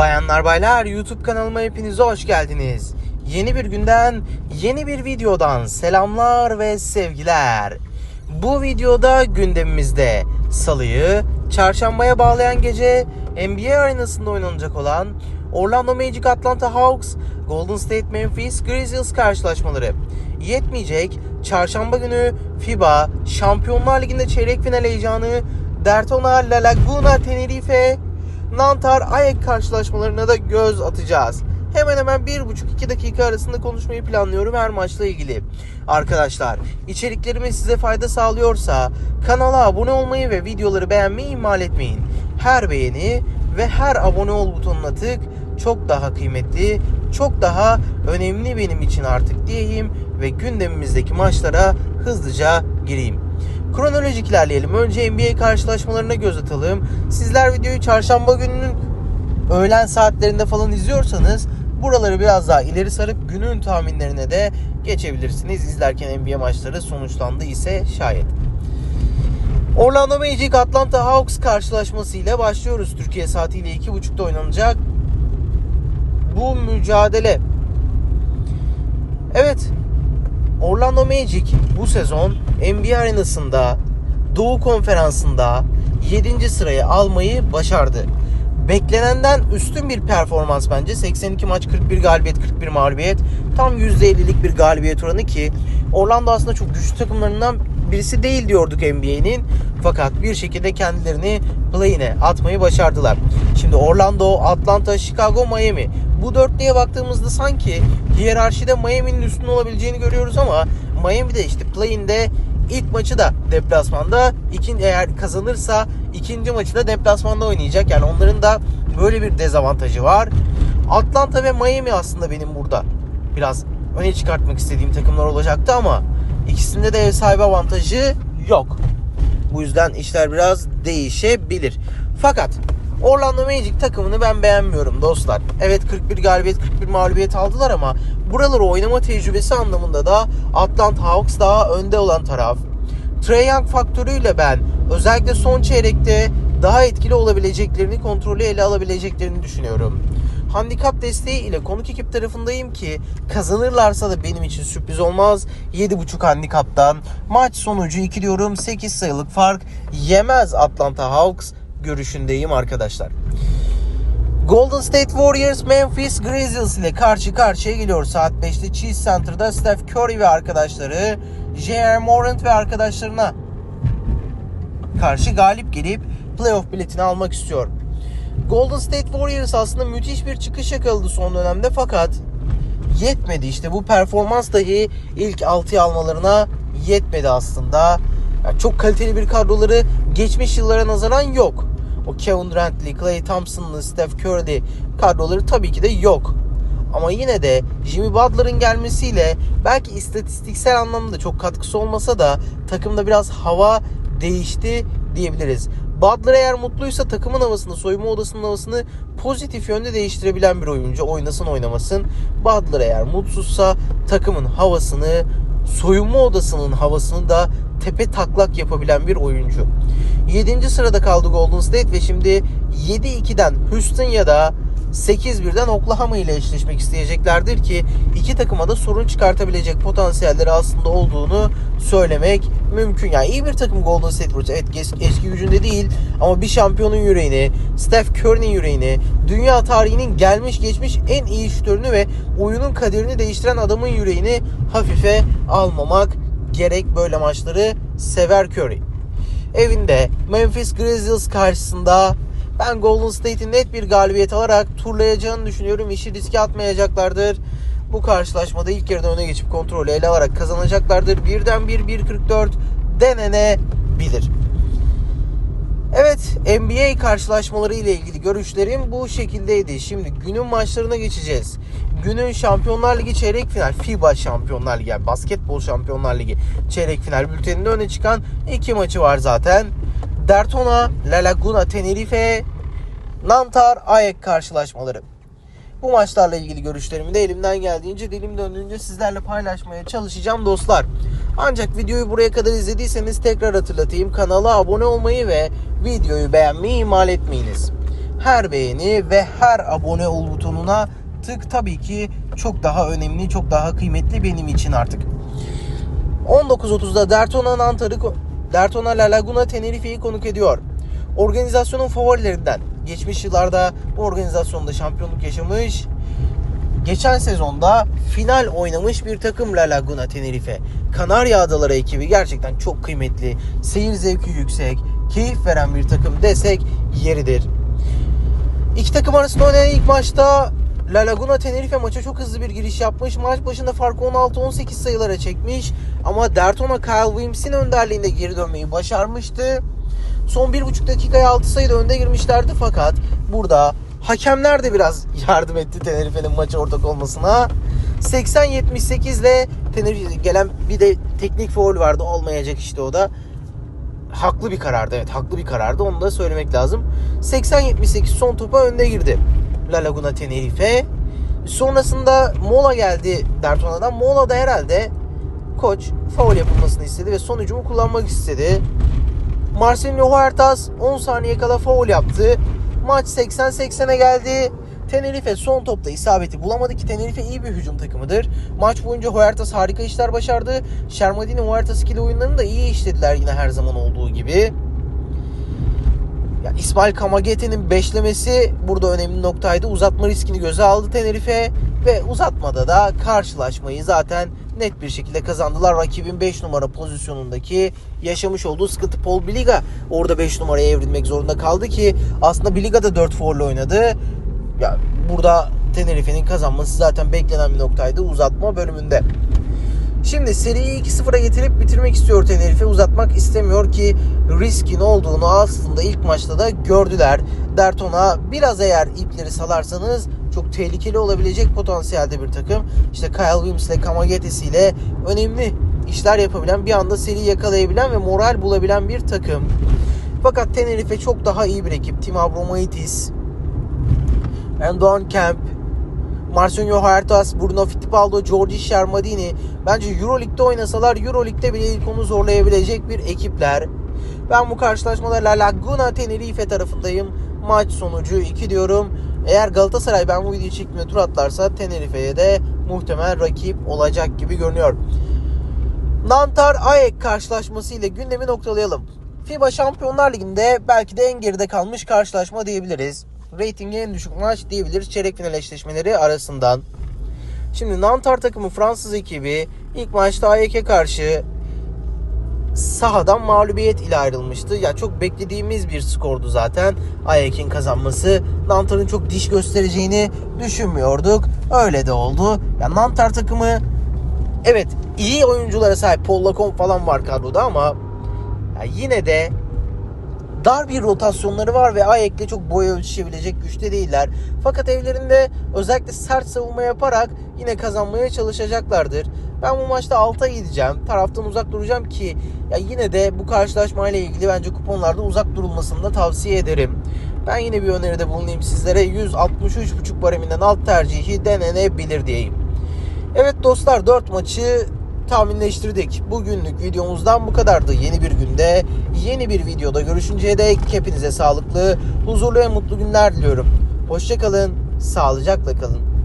Bayanlar baylar YouTube kanalıma hepiniz hoş geldiniz. Yeni bir günden, yeni bir videodan selamlar ve sevgiler. Bu videoda gündemimizde salıyı çarşambaya bağlayan gece NBA arenasında oynanacak olan Orlando Magic Atlanta Hawks, Golden State Memphis Grizzlies karşılaşmaları. Yetmeyecek çarşamba günü FIBA Şampiyonlar Ligi'nde çeyrek final heyecanı Daytona La Laguna Tenerife Nantar Ayak karşılaşmalarına da göz atacağız. Hemen hemen 1,5-2 dakika arasında konuşmayı planlıyorum her maçla ilgili. Arkadaşlar içeriklerimiz size fayda sağlıyorsa kanala abone olmayı ve videoları beğenmeyi ihmal etmeyin. Her beğeni ve her abone ol butonuna tık çok daha kıymetli, çok daha önemli benim için artık diyeyim ve gündemimizdeki maçlara hızlıca gireyim. Kronolojik ilerleyelim. Önce NBA karşılaşmalarına göz atalım. Sizler videoyu çarşamba gününün öğlen saatlerinde falan izliyorsanız buraları biraz daha ileri sarıp günün tahminlerine de geçebilirsiniz. İzlerken NBA maçları sonuçlandı ise şayet. Orlando Magic Atlanta Hawks karşılaşması ile başlıyoruz. Türkiye saatiyle 2.30'da oynanacak bu mücadele. Evet, Orlando Magic bu sezon NBA arenasında Doğu Konferansı'nda 7. sırayı almayı başardı. Beklenenden üstün bir performans bence. 82 maç 41 galibiyet 41 mağlubiyet. Tam %50'lik bir galibiyet oranı ki Orlando aslında çok güçlü takımlarından birisi değil diyorduk NBA'nin. Fakat bir şekilde kendilerini play'ine atmayı başardılar. Şimdi Orlando, Atlanta, Chicago, Miami. Bu dörtlüye baktığımızda sanki hiyerarşide Miami'nin üstün olabileceğini görüyoruz ama Miami'de işte play'inde ilk maçı da deplasmanda, ikinci eğer kazanırsa ikinci maçı da deplasmanda oynayacak. Yani onların da böyle bir dezavantajı var. Atlanta ve Miami aslında benim burada biraz öne çıkartmak istediğim takımlar olacaktı ama ikisinde de ev sahibi avantajı yok. Bu yüzden işler biraz değişebilir. Fakat Orlando Magic takımını ben beğenmiyorum dostlar. Evet 41 galibiyet 41 mağlubiyet aldılar ama buraları oynama tecrübesi anlamında da Atlanta Hawks daha önde olan taraf. Trae Young faktörüyle ben özellikle son çeyrekte daha etkili olabileceklerini, kontrolü ele alabileceklerini düşünüyorum. Handikap desteği ile konuk ekip tarafındayım ki kazanırlarsa da benim için sürpriz olmaz. 7.5 handikaptan maç sonucu 2 diyorum 8 sayılık fark yemez Atlanta Hawks görüşündeyim arkadaşlar. Golden State Warriors Memphis Grizzlies ile karşı karşıya geliyor saat 5'te Cheese Center'da Steph Curry ve arkadaşları J.R. Morant ve arkadaşlarına karşı galip gelip playoff biletini almak istiyor. Golden State Warriors aslında müthiş bir çıkış yakaladı son dönemde fakat yetmedi işte bu performans dahi ilk 6'ya almalarına yetmedi aslında. Yani çok kaliteli bir kadroları geçmiş yıllara nazaran yok. O Kevin Durant'li, Klay Thompson'lı, Steph Curry'li kadroları tabii ki de yok. Ama yine de Jimmy Butler'ın gelmesiyle belki istatistiksel anlamda çok katkısı olmasa da takımda biraz hava değişti diyebiliriz. Butler eğer mutluysa takımın havasını, soyunma odasının havasını pozitif yönde değiştirebilen bir oyuncu. Oynasın oynamasın. Butler eğer mutsuzsa takımın havasını, soyunma odasının havasını da tepe taklak yapabilen bir oyuncu. 7. sırada kaldı Golden State ve şimdi 7-2'den Houston ya da 8-1'den Oklahoma ile eşleşmek isteyeceklerdir ki iki takıma da sorun çıkartabilecek potansiyelleri aslında olduğunu söylemek mümkün. Yani iyi bir takım Golden State Warriors. Evet eski, eski gücünde değil ama bir şampiyonun yüreğini, Steph Curry'nin yüreğini, dünya tarihinin gelmiş geçmiş en iyi şütörünü ve oyunun kaderini değiştiren adamın yüreğini hafife almamak gerek böyle maçları sever Curry. Evinde Memphis Grizzlies karşısında ben Golden State'in net bir galibiyet alarak turlayacağını düşünüyorum. İşi riske atmayacaklardır. Bu karşılaşmada ilk yarıda öne geçip kontrolü ele alarak kazanacaklardır. Birden 1-1-44 denenebilir. Evet NBA karşılaşmaları ile ilgili görüşlerim bu şekildeydi. Şimdi günün maçlarına geçeceğiz. Günün Şampiyonlar Ligi çeyrek final, FIBA Şampiyonlar Ligi, yani basketbol Şampiyonlar Ligi çeyrek final bülteninde öne çıkan iki maçı var zaten. Daytona, La Laguna, Tenerife, Nantar, Ayak karşılaşmaları. Bu maçlarla ilgili görüşlerimi de elimden geldiğince dilim döndüğünce sizlerle paylaşmaya çalışacağım dostlar. Ancak videoyu buraya kadar izlediyseniz tekrar hatırlatayım. Kanala abone olmayı ve videoyu beğenmeyi ihmal etmeyiniz. her beğeni ve her abone ol butonuna tık tabii ki çok daha önemli, çok daha kıymetli benim için artık. 19.30'da Daytona Nantar'ı Daytona La Laguna Tenerife'yi konuk ediyor. Organizasyonun favorilerinden. Geçmiş yıllarda bu organizasyonda şampiyonluk yaşamış. Geçen sezonda final oynamış bir takım La Laguna Tenerife. Kanarya Adaları ekibi gerçekten çok kıymetli. Seyir zevki yüksek, keyif veren bir takım desek yeridir. İki takım arasında oynanan ilk maçta La Laguna Tenerife maça çok hızlı bir giriş yapmış. Maç başında farkı 16-18 sayılara çekmiş. Ama Daytona Kyle Williams'in önderliğinde geri dönmeyi başarmıştı. Son 1,5 dakikaya 6 sayıda önde girmişlerdi fakat burada hakemler de biraz yardım etti Tenerife'nin maça ortak olmasına. 80-78 ile Tenerife gelen bir de teknik foul vardı olmayacak işte o da. Haklı bir karardı evet haklı bir karardı onu da söylemek lazım. 80-78 son topa önde girdi. La Laguna Tenerife. Sonrasında mola geldi Daytona'dan. Mola'da herhalde koç faul yapılmasını istedi ve son hücumu kullanmak istedi. Marcelo Huertas 10 saniye kala faul yaptı. Maç 80-80'e geldi. Tenerife son topta isabeti bulamadı ki Tenerife iyi bir hücum takımıdır. Maç boyunca Huertas harika işler başardı. Şermadini Huertas ikili oyunlarını da iyi işlediler yine her zaman olduğu gibi. Ya İsmail Kamagete'nin beşlemesi burada önemli noktaydı. Uzatma riskini göze aldı Tenerife ve uzatmada da karşılaşmayı zaten net bir şekilde kazandılar. Rakibin 5 numara pozisyonundaki yaşamış olduğu sıkıntı Paul Biliga orada 5 numaraya evrilmek zorunda kaldı ki aslında Biliga da 4 forla oynadı. Ya burada Tenerife'nin kazanması zaten beklenen bir noktaydı uzatma bölümünde. Şimdi seriyi 2-0'a getirip bitirmek istiyor Tenerife. Uzatmak istemiyor ki riskin olduğunu aslında ilk maçta da gördüler. Daytona biraz eğer ipleri salarsanız çok tehlikeli olabilecek potansiyelde bir takım. İşte Kyle Williams ile Kamagetesi ile önemli işler yapabilen, bir anda seri yakalayabilen ve moral bulabilen bir takım. Fakat Tenerife çok daha iyi bir ekip. Tim Abromaitis, Endon Kemp, Marcelo Huertas, Bruno Fittipaldo, Giorgi Shermadini bence Euroleague'de oynasalar Euroleague'de bile ilk onu zorlayabilecek bir ekipler. Ben bu karşılaşmada La Laguna Tenerife tarafındayım. Maç sonucu 2 diyorum. Eğer Galatasaray ben bu videoyu çektiğimde tur atlarsa Tenerife'ye de muhtemel rakip olacak gibi görünüyor. Nantar Ayek karşılaşması ile gündemi noktalayalım. FIBA Şampiyonlar Ligi'nde belki de en geride kalmış karşılaşma diyebiliriz. Ratingi en düşük maç diyebiliriz çeyrek final eşleşmeleri arasından. Şimdi Nantar takımı Fransız ekibi ilk maçta Ayek'e karşı sahadan mağlubiyet ile ayrılmıştı. Ya çok beklediğimiz bir skordu zaten. Ayek'in kazanması. Nantar'ın çok diş göstereceğini düşünmüyorduk. Öyle de oldu. Ya Nantar takımı evet iyi oyunculara sahip. Paul Lacombe falan var kadroda ama ya yine de dar bir rotasyonları var ve Ayek'le çok boy ölçüşebilecek güçte değiller. Fakat evlerinde özellikle sert savunma yaparak yine kazanmaya çalışacaklardır. Ben bu maçta alta gideceğim. Taraftan uzak duracağım ki ya yine de bu karşılaşmayla ilgili bence kuponlarda uzak durulmasını da tavsiye ederim. Ben yine bir öneride bulunayım sizlere. 163.5 bareminden alt tercihi denenebilir diyeyim. Evet dostlar 4 maçı tahminleştirdik. Bugünlük videomuzdan bu kadardı. Yeni bir günde, yeni bir videoda görüşünceye dek hepinize sağlıklı, huzurlu ve mutlu günler diliyorum. Hoşçakalın, sağlıcakla kalın.